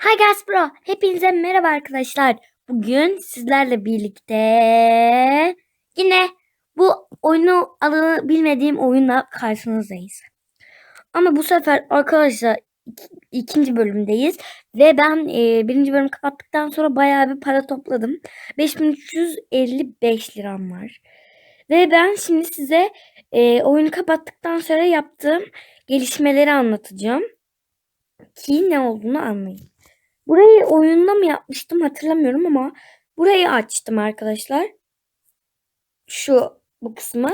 Hi guys bro. Hepinize merhaba arkadaşlar. Bugün sizlerle birlikte yine bu oyunu adını bilmediğim oyunla karşınızdayız. Ama bu sefer arkadaşlar ik- ikinci bölümdeyiz ve ben e, birinci bölümü kapattıktan sonra bayağı bir para topladım. 5355 liram var. Ve ben şimdi size e, oyunu kapattıktan sonra yaptığım gelişmeleri anlatacağım. Ki ne olduğunu anlayın. Burayı oyunda mı yapmıştım hatırlamıyorum ama burayı açtım arkadaşlar. Şu bu kısmı.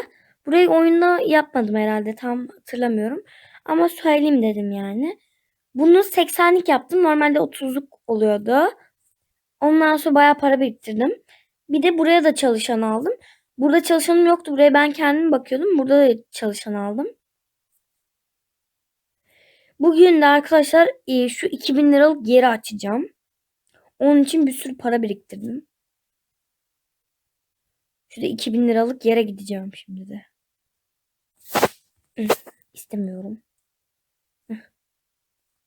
Burayı oyunda yapmadım herhalde tam hatırlamıyorum. Ama söyleyeyim dedim yani. Bunu 80'lik yaptım. Normalde 30'luk oluyordu. Ondan sonra bayağı para biriktirdim. Bir de buraya da çalışan aldım. Burada çalışanım yoktu. Buraya ben kendim bakıyordum. Burada da çalışan aldım. Bugün de arkadaşlar e, şu 2000 liralık yeri açacağım. Onun için bir sürü para biriktirdim. Şurada 2000 liralık yere gideceğim şimdi de. İstemiyorum.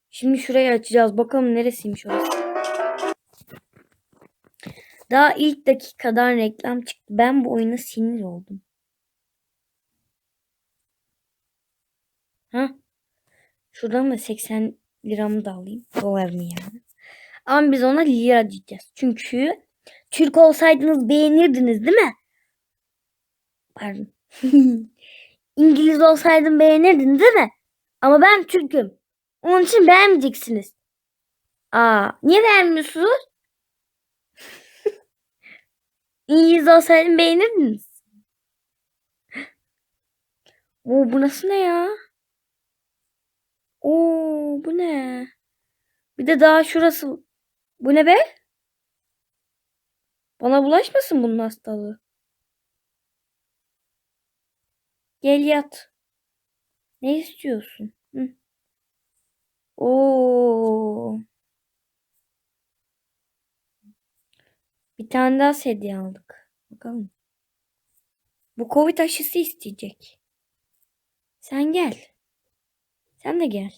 Şimdi şurayı açacağız. Bakalım neresiymiş orası. Daha ilk dakikadan reklam çıktı. Ben bu oyuna sinir oldum. Ha? Şuradan da 80 liramı da alayım. Dolar mı yani? Ama biz ona lira diyeceğiz. Çünkü Türk olsaydınız beğenirdiniz değil mi? Pardon. İngiliz olsaydım beğenirdin değil mi? Ama ben Türk'üm. Onun için beğenmeyeceksiniz. Aa, niye beğenmiyorsunuz? İngiliz olsaydım beğenirdiniz. Oo, bu nasıl ne ya? Oo, bu ne? Bir de daha şurası. Bu ne be? Bana bulaşmasın bunun hastalığı. Gel yat. Ne istiyorsun? Hı. Oo. Bir tane daha sedye aldık. Bakalım. Bu Covid aşısı isteyecek. Sen gel. Sen de gel.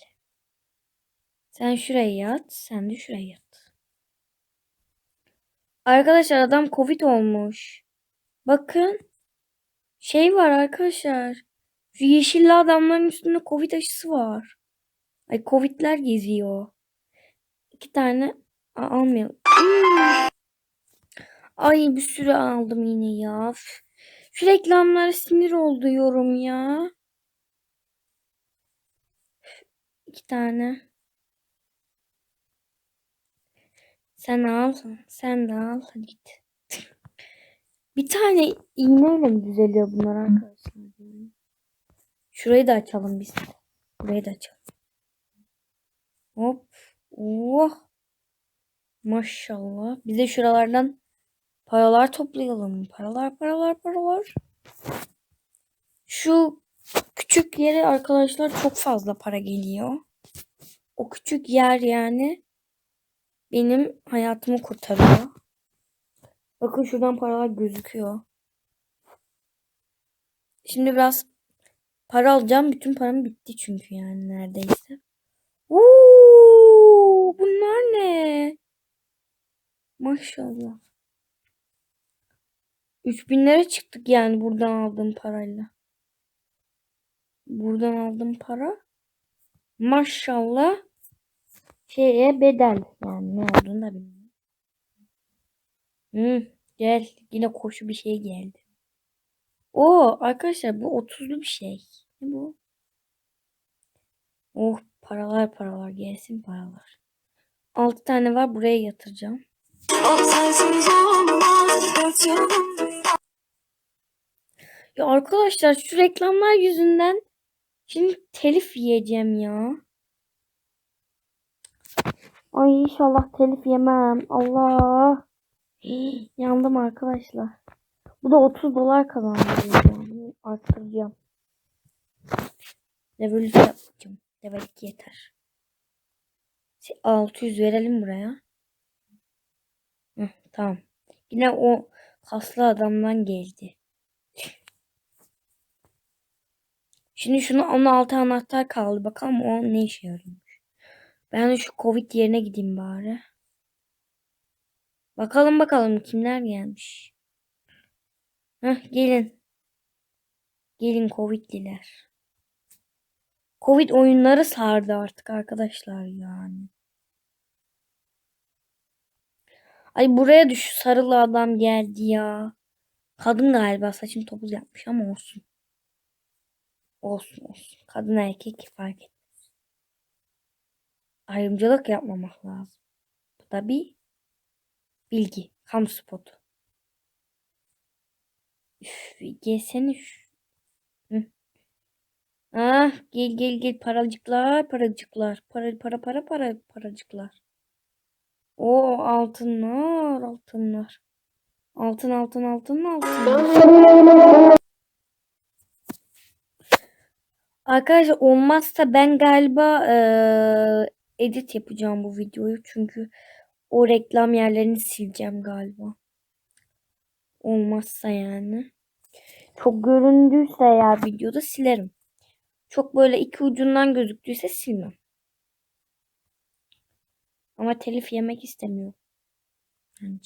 Sen şuraya yat. Sen de şuraya yat. Arkadaşlar adam Covid olmuş. Bakın. Şey var arkadaşlar. Şu yeşilli adamların üstünde Covid aşısı var. Ay Covid'ler geziyor. İki tane Aa, almayalım. Hmm. Ay bir sürü aldım yine ya. Şu reklamlara sinir oluyorum ya. İki tane. Sen al. Sen de al. Hadi git. Bir tane iğneyle mi düzeliyor bunlar arkadaşlar? Şurayı da açalım biz. Burayı da açalım. Hop. Oh. Maşallah. Biz de şuralardan paralar toplayalım. Paralar, paralar, paralar. Şu küçük yere arkadaşlar çok fazla para geliyor. O küçük yer yani benim hayatımı kurtarıyor. Bakın şuradan paralar gözüküyor. Şimdi biraz para alacağım. Bütün param bitti çünkü yani neredeyse. Oo, bunlar ne? Maşallah. 3000 lira çıktık yani buradan aldığım parayla. Buradan aldığım para maşallah şeye bedel. Yani ne olduğunu da bilmiyorum. Hı, gel yine koşu bir şey geldi. Oo arkadaşlar bu 30'lu bir şey. Ne bu? Oh paralar paralar gelsin paralar. 6 tane var buraya yatıracağım. Ya arkadaşlar şu reklamlar yüzünden şimdi telif yiyeceğim ya. Ay inşallah telif yemem. Allah. Hii, yandım arkadaşlar. Bu da 30 dolar kazandırıyor. Yani. Arttıracağım. Level 2 yapacağım. Level 2 yeter. 600 verelim buraya. Hı, tamam. Yine o kaslı adamdan geldi. Şimdi şunu 16 anahtar kaldı. Bakalım o ne işe yarıyormuş. Ben de şu Covid yerine gideyim bari. Bakalım bakalım kimler gelmiş. Heh, gelin. Gelin Covid'liler. Covid oyunları sardı artık arkadaşlar yani. Ay buraya düş sarılı adam geldi ya. Kadın galiba saçını topuz yapmış ama olsun. Olsun olsun. Kadın erkek fark etmez. Ayrımcılık yapmamak lazım. Bu da bir bilgi. Kamu spotu. Üf, gelsene şu. Hı. Ah gel gel gel paracıklar paracıklar. Para para para para paracıklar. O altınlar altınlar. Altın altın altın altın. Arkadaşlar olmazsa ben galiba eee, edit yapacağım bu videoyu. Çünkü o reklam yerlerini sileceğim galiba. Olmazsa yani. Çok göründüyse eğer videoda silerim. Çok böyle iki ucundan gözüktüyse silmem. Ama telif yemek istemiyorum. Onun.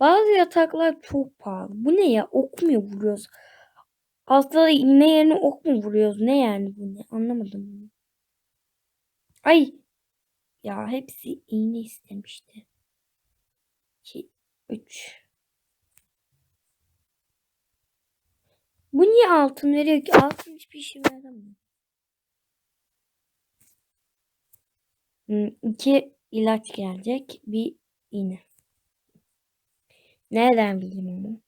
Bazı yataklar çok pahalı. Bu ne ya? Ok mu vuruyoruz? Altta iğne yerine ok mu vuruyoruz? Ne yani bu ne? Anlamadım bunu. Ay. Ya hepsi iğne istemişti. 2, 3. Bu niye altın veriyor ki? Altın hiçbir işe yaramıyor. Hmm, iki ilaç gelecek. Bir iğne. Nereden bileyim onu?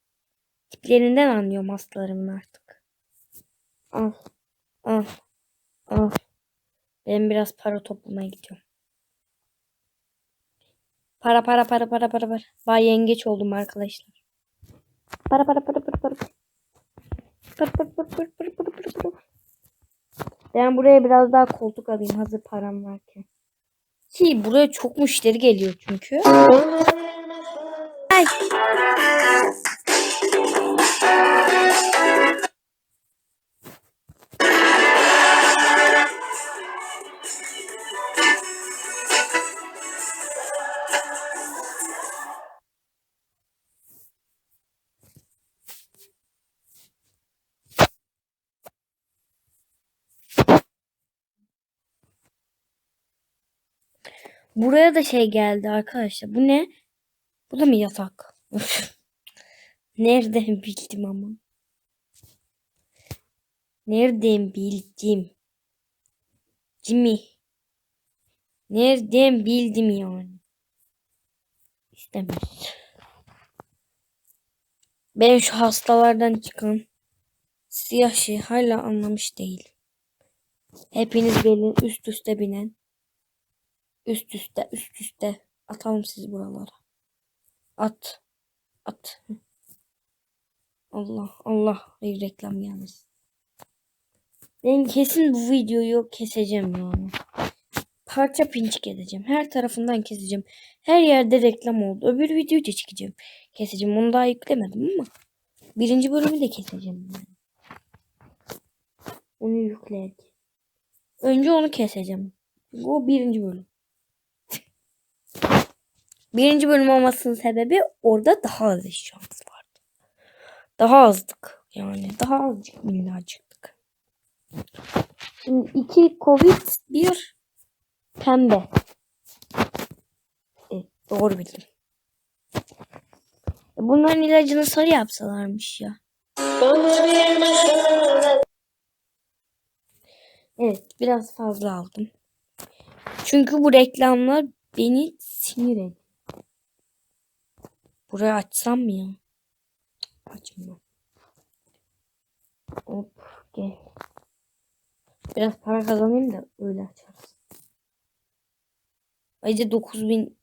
Tiplerinden anlıyorum hastalarımın artık. Al. Al. Al. Ben biraz para toplamaya gidiyorum. Para para para para para para. Bay yengeç oldum arkadaşlar. Para para para para para. Para para para para para para para para. Ben buraya biraz daha koltuk alayım hazır param varken. Ki buraya çok müşteri geliyor çünkü. Ay. Buraya da şey geldi arkadaşlar. Bu ne? Bu da mı yatak? Nereden bildim ama? Nereden bildim? Jimmy. Nereden bildim yani? İstemez. Ben şu hastalardan çıkan siyah şey hala anlamış değil. Hepiniz gelin üst üste binen. Üst üste üst üste atalım siz buralara. At. At. Allah Allah bir reklam gelmesin. Ben kesin bu videoyu keseceğim yani. Parça pinçik edeceğim. Her tarafından keseceğim. Her yerde reklam oldu. Öbür videoyu da çekeceğim. Keseceğim. Onu daha yüklemedim ama. Birinci bölümü de keseceğim. Yani. Onu yükledim. Önce onu keseceğim. O birinci bölüm. Birinci bölüm olmasının sebebi orada daha az eşyamız vardı. Daha azdık. Yani daha azıcık minnacıktık. Şimdi iki Covid, bir pembe. Evet, doğru bildim. Bunların ilacını sarı yapsalarmış ya. Evet, biraz fazla aldım. Çünkü bu reklamlar beni sinir ediyor. Burayı açsam mı ya? Açmıyorum. Hop, gel. Biraz para kazanayım da öyle açarız. Ayrıca 9000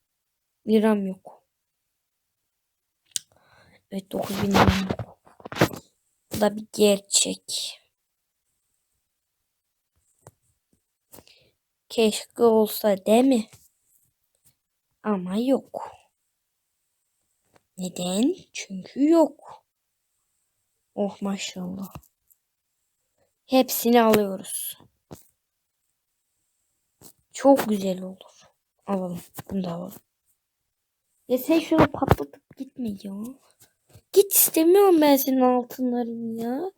liram yok. Evet 9000 liram yok. Bu da bir gerçek. Keşke olsa değil mi? Ama yok. Neden? Çünkü yok. Oh maşallah. Hepsini alıyoruz. Çok güzel olur. Alalım. Bunu da alalım. Ya sen şunu patlatıp gitme ya. Git istemiyorum ben senin altınlarını ya.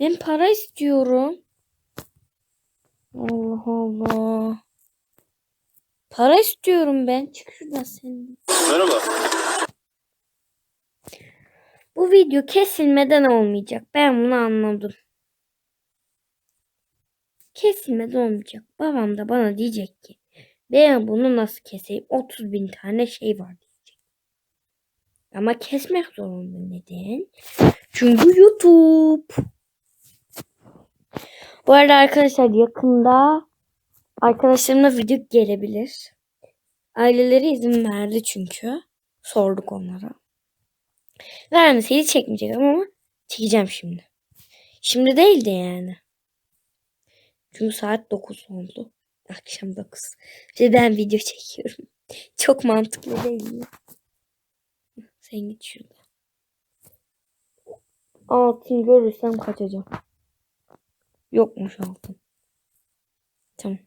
Ben para istiyorum. Allah Allah. Para istiyorum ben. Çık şuradan sen. Merhaba. Bu video kesilmeden olmayacak. Ben bunu anladım. Kesilmeden olmayacak. Babam da bana diyecek ki ben bunu nasıl keseyim? 30 bin tane şey var diyecek. Ama kesmek zorunda. Neden? Çünkü YouTube. Bu arada arkadaşlar yakında arkadaşlarımla video gelebilir. Aileleri izin verdi çünkü. Sorduk onlara. Vermeseydi çekmeyecek ama çekeceğim şimdi. Şimdi değil de yani. Çünkü saat 9 oldu. Akşam 9. Ve ben video çekiyorum. Çok mantıklı değil mi? Sen git şurada. Altın görürsem kaçacağım. Yokmuş altın. Tamam.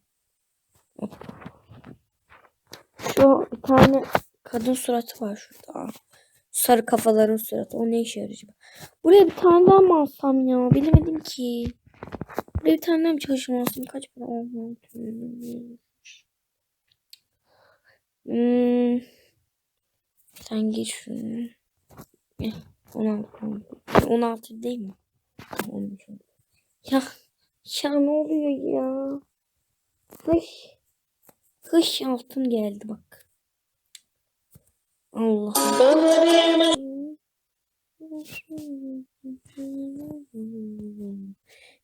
Şu tane kadın suratı var şurada. Sarı kafaların suratı. O ne işe yarayacak? Buraya bir tane daha mı alsam ya? Bilemedim ki. Buraya bir tane daha mı çalışmalısın? Kaç para oldu? Hmm. Sen geç şunu. Eh, 16 oldu. 16 değil mi? Tamam, 13 oldu. Ya, ya ne oluyor ya? Hış. Hış altın geldi bak. Allah.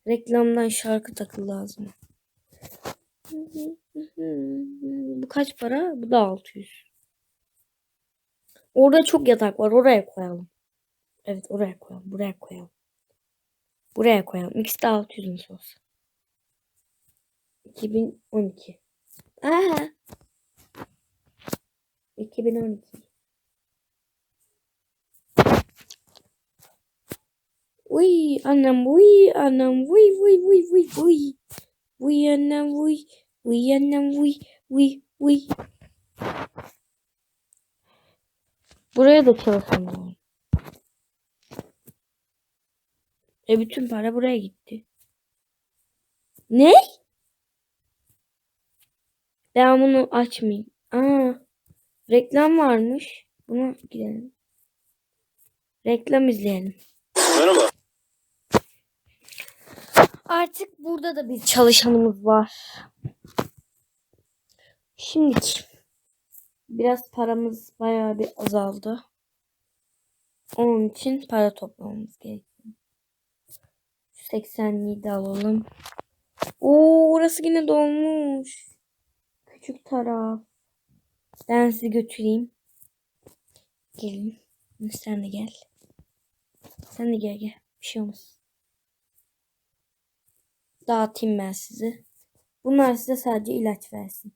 Reklamdan şarkı takıldı ağzıma. Bu kaç para? Bu da 600. Orada çok yatak var. Oraya koyalım. Evet oraya koyalım. Buraya koyalım. Buraya koyalım. İkisi de 600 nasıl olsa. 2012. Aha. 2012. Uy annem uy annem uy uy uy uy uy. Uy annem uy. Uy annem uy. Uy uy. Buraya da çalışalım. E bütün para buraya gitti. Ne? Ben bunu açmayayım. Aa, reklam varmış. Buna gidelim. Reklam izleyelim. Merhaba. Artık burada da bir çalışanımız var. Şimdi biraz paramız bayağı bir azaldı. Onun için para toplamamız gerekiyor. 80'liyi de alalım. Oo, orası yine dolmuş. Küçük taraf. Ben sizi götüreyim. Gelin. Sen de gel. Sen de gel gel. Bir şey olmaz. Dağıtayım ben sizi. Bunlar size sadece ilaç versin.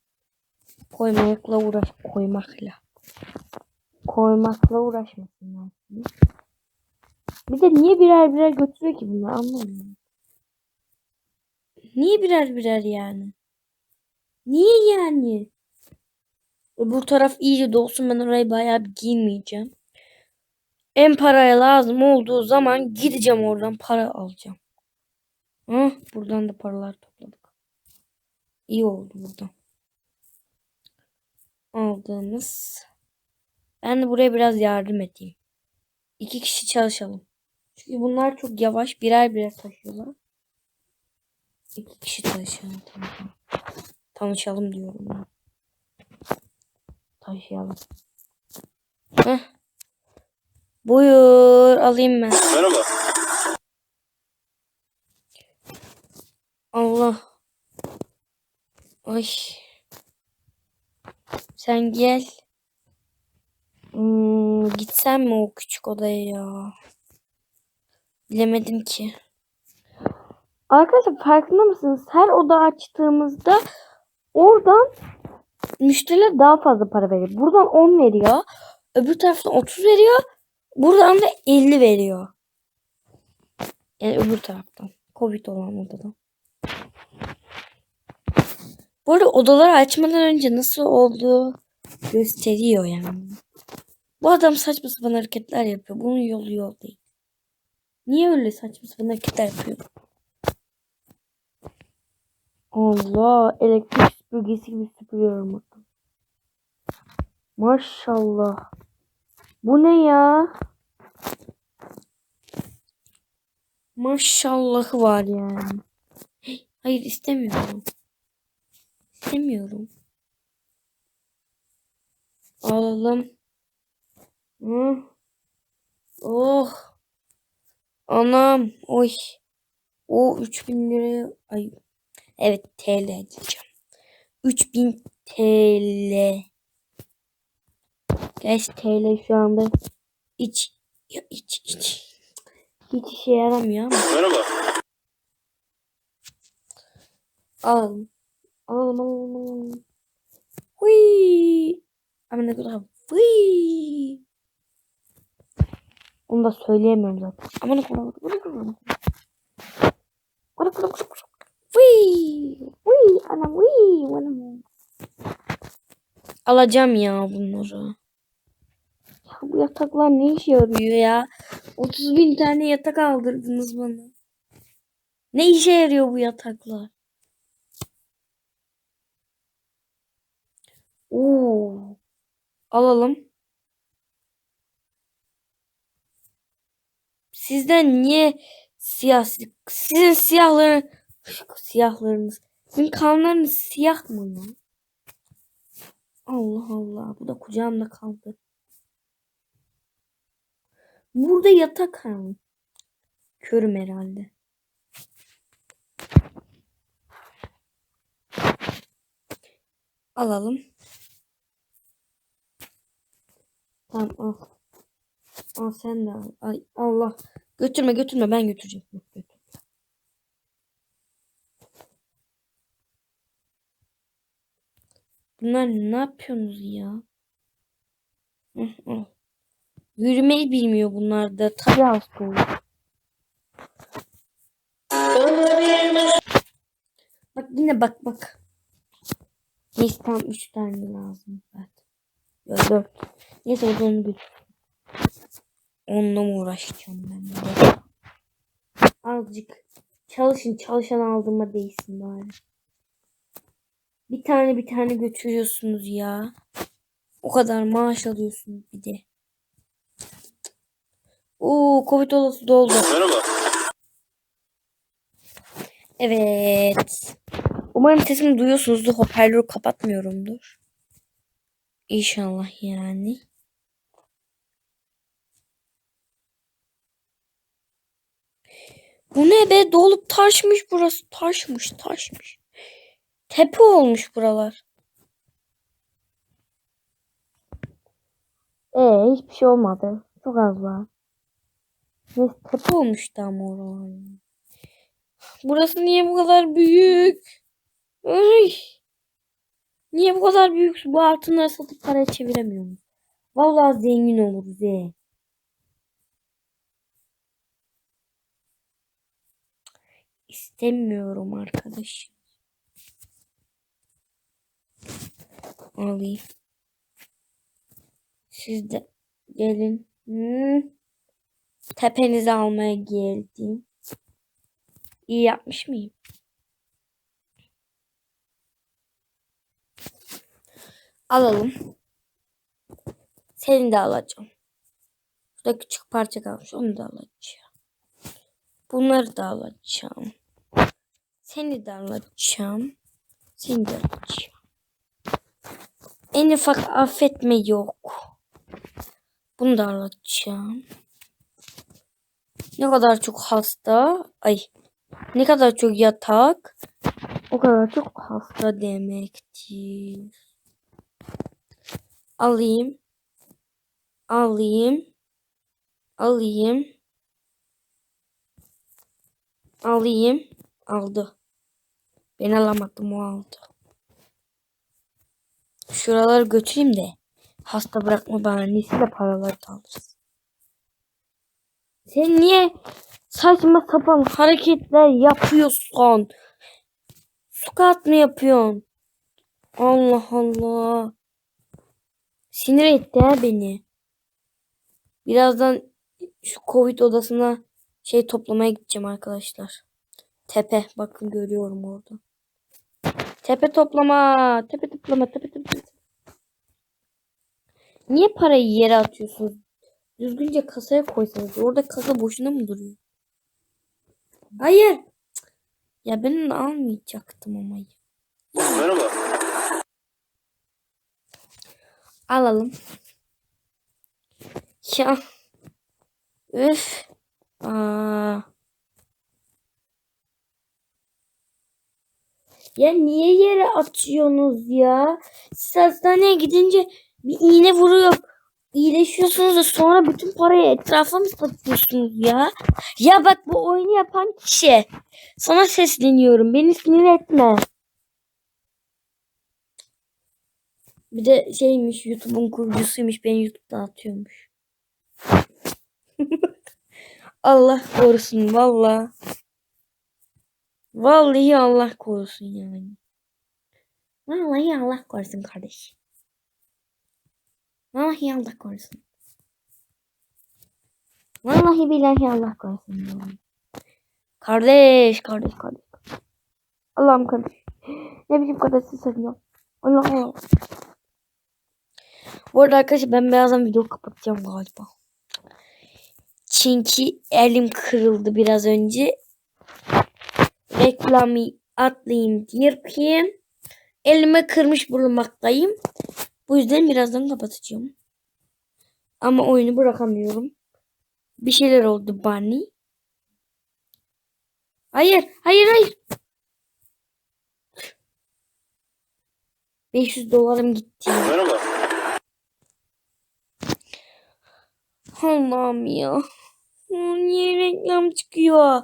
Koymakla uğraş koymakla. Koymakla uğraşmasınlar. Bir de niye birer birer götürüyor ki bunlar anlamıyorum. Niye birer birer yani? Niye yani? Bu taraf iyice dolsun ben orayı bayağı bir giymeyeceğim. En paraya lazım olduğu zaman gideceğim oradan para alacağım. Hah, buradan da paralar topladık. İyi oldu buradan. Aldığımız. Ben de buraya biraz yardım edeyim. İki kişi çalışalım. Çünkü bunlar çok yavaş birer birer taşıyorlar. İki kişi çalışalım. Tamam. Tanışalım diyorum ben. Taşıyalım. Heh. Buyur alayım ben. Merhaba. Allah. Ay. Sen gel. Hmm, gitsem mi o küçük odaya ya? Bilemedim ki. Arkadaşlar farkında mısınız? Her oda açtığımızda oradan müşteriler daha fazla para veriyor. Buradan 10 veriyor. Öbür taraftan 30 veriyor. Buradan da 50 veriyor. Yani öbür taraftan. Covid olan odadan. Bu arada odaları açmadan önce nasıl olduğu gösteriyor yani. Bu adam saçma sapan hareketler yapıyor. Bunun yolu yol değil. Niye öyle saçma sapan hareketler yapıyor? Allah elektrik süpürgesi gibi süpürüyorum bakın. Maşallah. Bu ne ya? Maşallahı var yani. Hayır istemiyorum. İstemiyorum. Alalım. Hı. Oh. Anam. Oy. O 3000 liraya ay evet TL diyeceğim. 3000 TL. Geç TL şu anda iç ya iç iç. Hiç işe yaramıyor ama. Merhaba. Alalım. Alalım alalım alalım. Hui. Ama ne kadar hui. Onu da söyleyemiyorum zaten. Ama ne kadar ne kadar ne kadar Hui. Hui. Anam hui. Anam. Alacağım ya bunları. Ya bu yataklar ne işe yarıyor ya? 30 bin tane yatak aldırdınız bana. Ne işe yarıyor bu yataklar? Oo. Alalım. Sizden niye siyah sizin siyahları siyahlarınız sizin kanlarınız siyah mı ya? Allah Allah bu da kucağımda kaldı. Burada yatak ha. Körüm herhalde. Alalım. Tamam al. Al sen de al. Ay Allah. Götürme götürme ben götüreceğim. Yok, götür. Bunlar ne yapıyorsunuz ya? Yürümeyi bilmiyor bunlar da. Tabii hasta olur. Bak yine bak bak. Neyse tam 3 tane lazım zaten. Ya 4. Neyse o onu götür. Onunla mı uğraşacağım ben de? Azıcık çalışın çalışan aldığıma değsin bari. Bir tane bir tane götürüyorsunuz ya. O kadar maaş alıyorsunuz bir de. Oo Covid olası doldu. Merhaba. Evet. Umarım sesimi duyuyorsunuzdur. Hoparlörü kapatmıyorumdur. İnşallah yani. Bu ne be? Dolup taşmış burası. Taşmış taşmış. Tepe olmuş buralar. Ee hiçbir şey olmadı. Çok az var. Neyse tepe olmuştu ama oralar. Burası niye bu kadar büyük? Ay. Niye bu kadar büyük? Bu altınları satıp paraya çeviremiyorum. Vallahi zengin oluruz he. İstemiyorum arkadaşım. Alayım. Siz de gelin. Hmm. Tepenizi almaya geldim. İyi yapmış mıyım? Alalım. Seni de alacağım. Şurada küçük parça kalmış. Onu da alacağım. Bunları da alacağım. Seni de alacağım. Seni de alacağım. En ufak affetme yok. Bunu da alacağım. Ne kadar çok hasta. Ay. Ne kadar çok yatak. O kadar çok hasta demektir. Alayım. Alayım. Alayım. Alayım. Aldı. Ben alamadım o aldı. Şuraları götüreyim de. Hasta bırakma bahanesiyle paraları da alırız. Sen niye saçma sapan hareketler yapıyorsun? Squat mı yapıyorsun? Allah Allah. Sinir etti ha beni. Birazdan şu Covid odasına şey toplamaya gideceğim arkadaşlar. Tepe. Bakın görüyorum orada. Tepe toplama. Tepe toplama. Tepe toplama. Niye parayı yere atıyorsunuz? Düzgünce kasaya koysanız. Orada kasa boşuna mı duruyor? Hayır. Ya ben almayacaktım ama. Merhaba. Alalım. Ya. Üf. Aa. Ya niye yere atıyorsunuz ya? Siz hastaneye gidince bir iğne vuruyor. İyileşiyorsunuz da sonra bütün parayı etrafa mı satıyorsunuz ya? Ya bak bu oyunu yapan kişi. Sana sesleniyorum. Beni sinir etme. Bir de şeymiş YouTube'un kurucusuymuş. Beni YouTube'da atıyormuş. Allah korusun valla. Vallahi Allah korusun yani. Vallahi Allah korusun kardeş. Vallahi Allah korusun. Vallahi billahi Allah korusun. yani. Kardeş, kardeş, kardeş. Allah'ım kardeş. Ne biçim kardeşsin sen ya. Allah Allah. Bu arada arkadaşlar ben birazdan video kapatacağım galiba. Çünkü elim kırıldı biraz önce. Reklamı atlayayım yapayım. Elime kırmış bulunmaktayım. Bu yüzden birazdan kapatacağım. Ama oyunu bırakamıyorum. Bir şeyler oldu Bunny. Hayır, hayır, hayır. 500 dolarım gitti. Merhaba. Allah'ım ya. Niye reklam çıkıyor?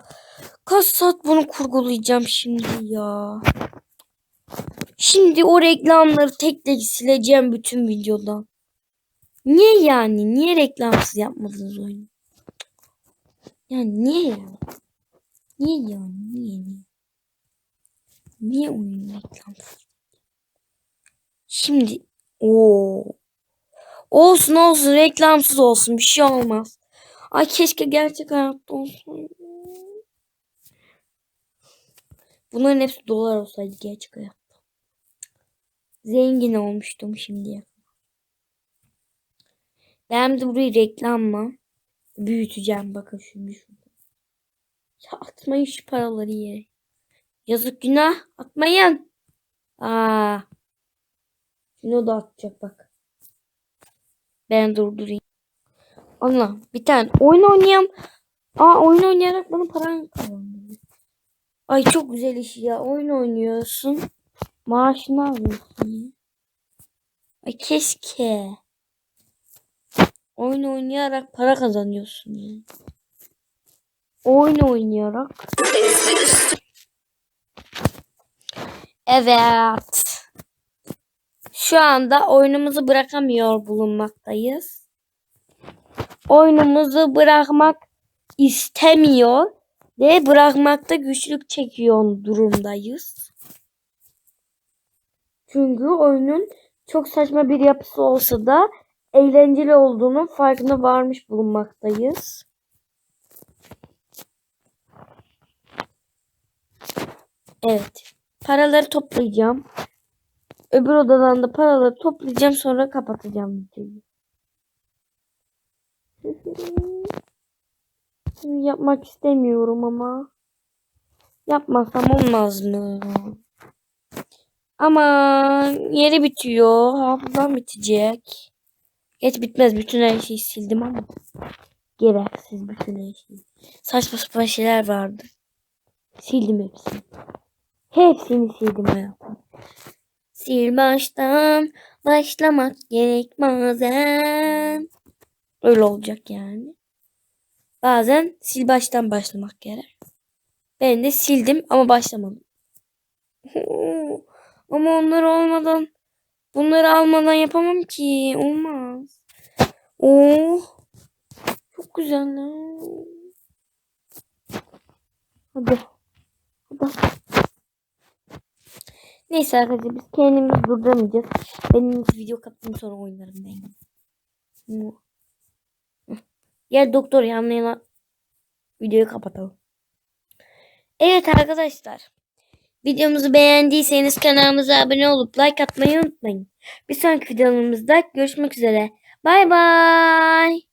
Kaç saat bunu kurgulayacağım şimdi ya. Şimdi o reklamları tek tek sileceğim bütün videodan. Niye yani? Niye reklamsız yapmadınız oyunu? Yani niye ya? Niye yani? Niye niye? Niye oyun reklamsız? Şimdi o Olsun olsun reklamsız olsun bir şey olmaz. Ay keşke gerçek hayatta olsaydı. Bunların hepsi dolar olsaydı gerçek hayatta. Zengin olmuştum şimdiye. Ben de burayı reklamla büyüteceğim. Bakın şimdi şurada. Ya atmayın şu paraları yere. Yazık günah. Atmayın. Aa. Şunu da atacak bak. Ben durdurayım. Allah bir tane oyun oynayayım. Aa oyun oynayarak bana para kazandırıyor. Ay çok güzel iş ya. Oyun oynuyorsun. Maaşını alıyorsun. Ay keşke. Oyun oynayarak para kazanıyorsun ya. Oyun oynayarak. Evet. Şu anda oyunumuzu bırakamıyor bulunmaktayız. Oyunumuzu bırakmak istemiyor ve bırakmakta güçlük çekiyor durumdayız. Çünkü oyunun çok saçma bir yapısı olsa da eğlenceli olduğunun farkına varmış bulunmaktayız. Evet. Paraları toplayacağım. Öbür odadan da paraları toplayacağım sonra kapatacağım videoyu. Yapmak istemiyorum ama. Yapmasam olmaz mı? Ama yeri bitiyor. Hafızam bitecek. Geç bitmez. Bütün her şeyi sildim ama. Gereksiz bütün her şeyi. Saçma sapan şeyler vardı. Sildim hepsini. Hepsini sildim hayatım. Sil baştan başlamak gerek bazen. Öyle olacak yani. Bazen sil baştan başlamak gerek. Ben de sildim ama başlamadım. ama onları olmadan bunları almadan yapamam ki. Olmaz. Oh. Çok güzel. Hadi. Hadi. Neyse arkadaşlar biz kendimizi durduramayacağız. Benim video kapattım sonra oynarım ben. Gel doktor yanına videoyu kapatalım. Evet arkadaşlar. Videomuzu beğendiyseniz kanalımıza abone olup like atmayı unutmayın. Bir sonraki videomuzda görüşmek üzere. Bay bay.